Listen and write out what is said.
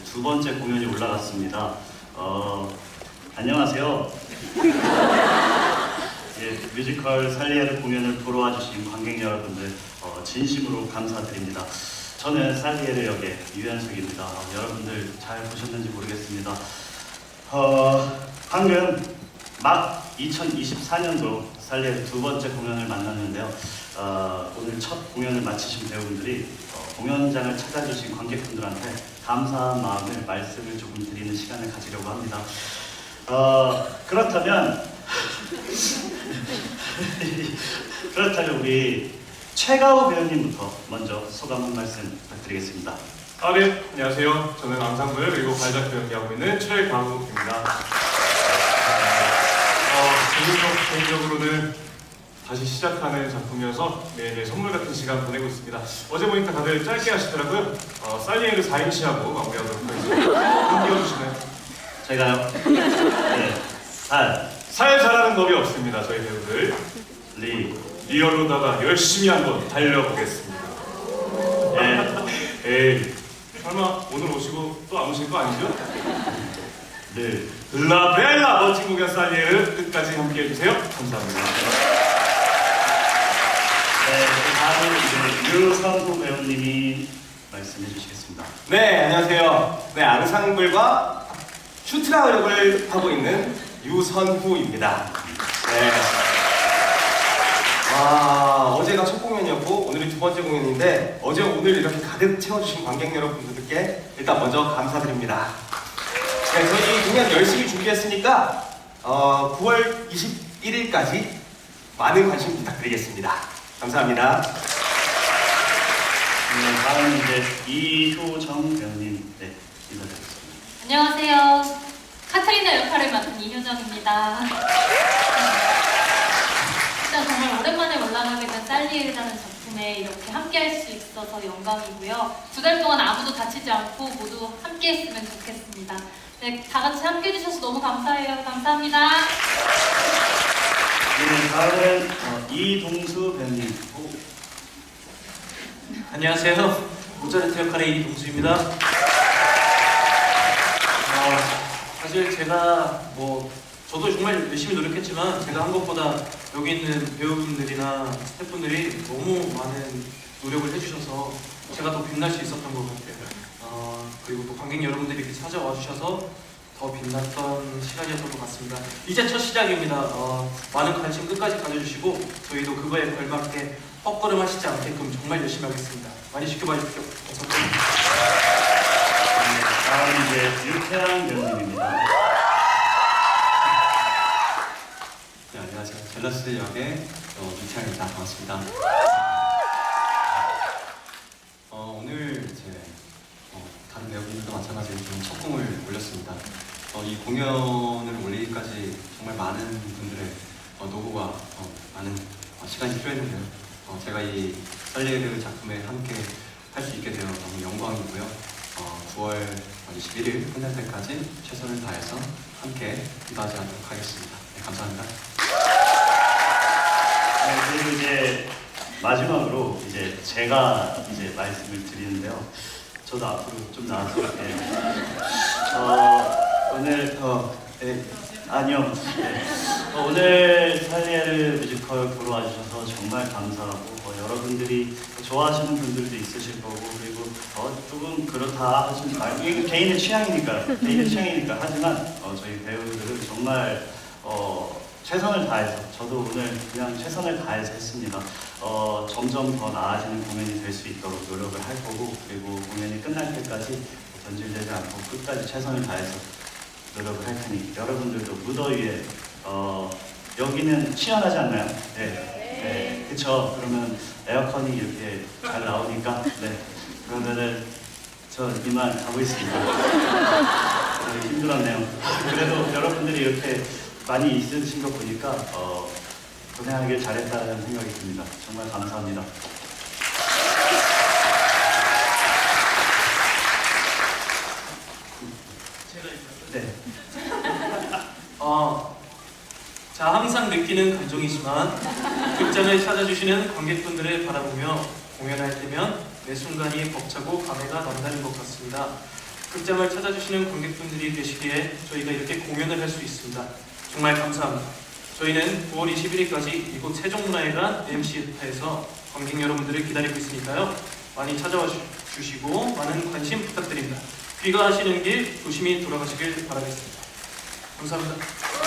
두 번째 공연이 올라갔습니다. 어, 안녕하세요. 예, 뮤지컬 살리에르 공연을 보러 와주신 관객 여러분들 어, 진심으로 감사드립니다. 저는 살리에르 역의 유현석입니다. 어, 여러분들 잘 보셨는지 모르겠습니다. 어, 방금 막 2024년도 살리에르 두 번째 공연을 만났는데요. 어, 오늘 첫 공연을 마치신 배우분들이 어, 공연장을 찾아주신 관객분들한테 감사한 마음을 말씀을 조금 드리는 시간을 가지려고 합니다. 어, 그렇다면 그렇다면 우리 최가우 배우님부터 먼저 소감 한 말씀 부탁드리겠습니다. 아, 네. 안녕하세요. 저는 앙상블 그리고 발작도 연기하고 있는 최광욱입니다. 어, 개인적, 개인적으로는 다시 시작하는 작품이어서 매일 선물 같은 시간 보내고 있습니다. 어제 보니까 다들 짧게 하시더라고요. 어, 살리에르 4인치하고 마무리하도록 하겠습니다. 좀 띄워주시나요? 제가요. 네. 살, 살 잘하는 법이 없습니다. 저희 배우들. 리, 리얼로다가 열심히 한번 달려보겠습니다. 에, 에이, 설마 오늘 오시고 또 안 오실 거 아니죠? 르. 라벨라 멋진 공연 살리에르 끝까지 함께 해주세요. 감사합니다. 네, 그 다음은 이제 유선호 배우님이 말씀해 주시겠습니다. 네, 안녕하세요. 네, 앙상블과 슈트라 역을 하고 있는 유선후입니다. 네. 와, 어제가 첫 공연이었고 오늘이 두 번째 공연인데 어제 오늘 이렇게 가득 채워주신 관객 여러분들께 일단 먼저 감사드립니다. 네, 저희 공연 열심히 준비했으니까 어, 9월 21일까지 많은 관심 부탁드리겠습니다. 감사합니다. 네, 다음은 이제 이효정 배우님, 네, 인사드리겠습니다. 안녕하세요. 카트리나 역할을 맡은 이효정입니다. 일단 정말 오랜만에 올라가게 된 살리에라는 작품에 이렇게 함께 할 수 있어서 영광이고요. 두 달 동안 아무도 다치지 않고 모두 함께 했으면 좋겠습니다. 네, 다 같이 함께 해 주셔서 너무 감사해요. 감사합니다. 네, 다음은 어, 이동수 배우님. 오, 안녕하세요. 모차르트 역할의 이동수입니다. 어, 사실 제가 뭐 저도 정말 열심히 노력했지만 제가 한 것보다 여기 있는 배우분들이나 스태프분들이 너무 많은 노력을 해주셔서 제가 더 빛날 수 있었던 것 같아요. 어, 그리고 또 관객 여러분들이 이렇게 찾아와 주셔서 더 빛났던 시간이었던 것 같습니다. 이제 첫 시작입니다. 어, 많은 관심 끝까지 가져주시고 저희도 그거에 걸맞게 헛걸음 하시지 않게끔 정말 열심히 하겠습니다. 많이 지켜봐 주십시오. 감사합니다. 네, 다음 이제 유태양 배우님입니다. 네, 안녕하세요. 젤러스 역의 어, 유태양입니다. 반갑습니다. 어, 오늘 이제 어, 다른 배우분들도 마찬가지로 좀첫 공을 올렸습니다. 어, 이 공연을 올리기까지 정말 많은 분들의 어, 노고가 어, 많은 어, 시간이 필요했는데요. 어, 제가 이 살리에르 작품에 함께 할 수 있게 되어 너무 영광이고요. 어, 9월 21일 끝날 때까지 최선을 다해서 함께 임하지하도록 하겠습니다. 네, 감사합니다. 네, 그리고 이제 마지막으로 이제 제가 이제 말씀을 드리는데요. 저도 앞으로 좀 나와서 예. 어, 오늘 어, 예, 아니요. 네. 어, 오늘 살리에르 뮤지컬 보러 와주셔서 정말 감사하고 어, 여러분들이 좋아하시는 분들도 있으실 거고 그리고 어, 조금 그렇다 하시는 말 이게 개인의 취향이니까 개인의 취향이니까 하지만 어, 저희 배우들은 정말 어, 최선을 다해서 저도 오늘 그냥 최선을 다해서 했습니다. 어, 점점 더 나아지는 공연이 될 수 있도록 노력을 할 거고 그리고 공연이 끝날 때까지 변질되지 않고 끝까지 최선을 다해서 노력을 할 테니 여러분들도 무더위에 어, 여기는 시원하지 않나요? 네. 네. 그쵸. 그러면 에어컨이 이렇게 잘 나오니까 네. 그러면은 저 이만 가고 있습니다. 네, 힘들었네요. 그래도 여러분들이 이렇게 많이 있으신 거 보니까 어, 고생하길 잘했다는 생각이 듭니다. 정말 감사합니다. 네. 어, 자 항상 느끼는 감정이지만 극장을 찾아주시는 관객분들을 바라보며 공연할 때면 매 순간이 벅차고 감회가 남다른 것 같습니다. 극장을 찾아주시는 관객분들이 계시기에 저희가 이렇게 공연을 할 수 있습니다. 정말 감사합니다. 저희는 9월 21일까지 이곳 세종문화회관 MC에서 관객 여러분들을 기다리고 있으니까요. 많이 찾아와 주- 주시고 많은 관심 부탁드립니다. 귀가하시는 길 조심히 돌아가시길 바라겠습니다. 감사합니다.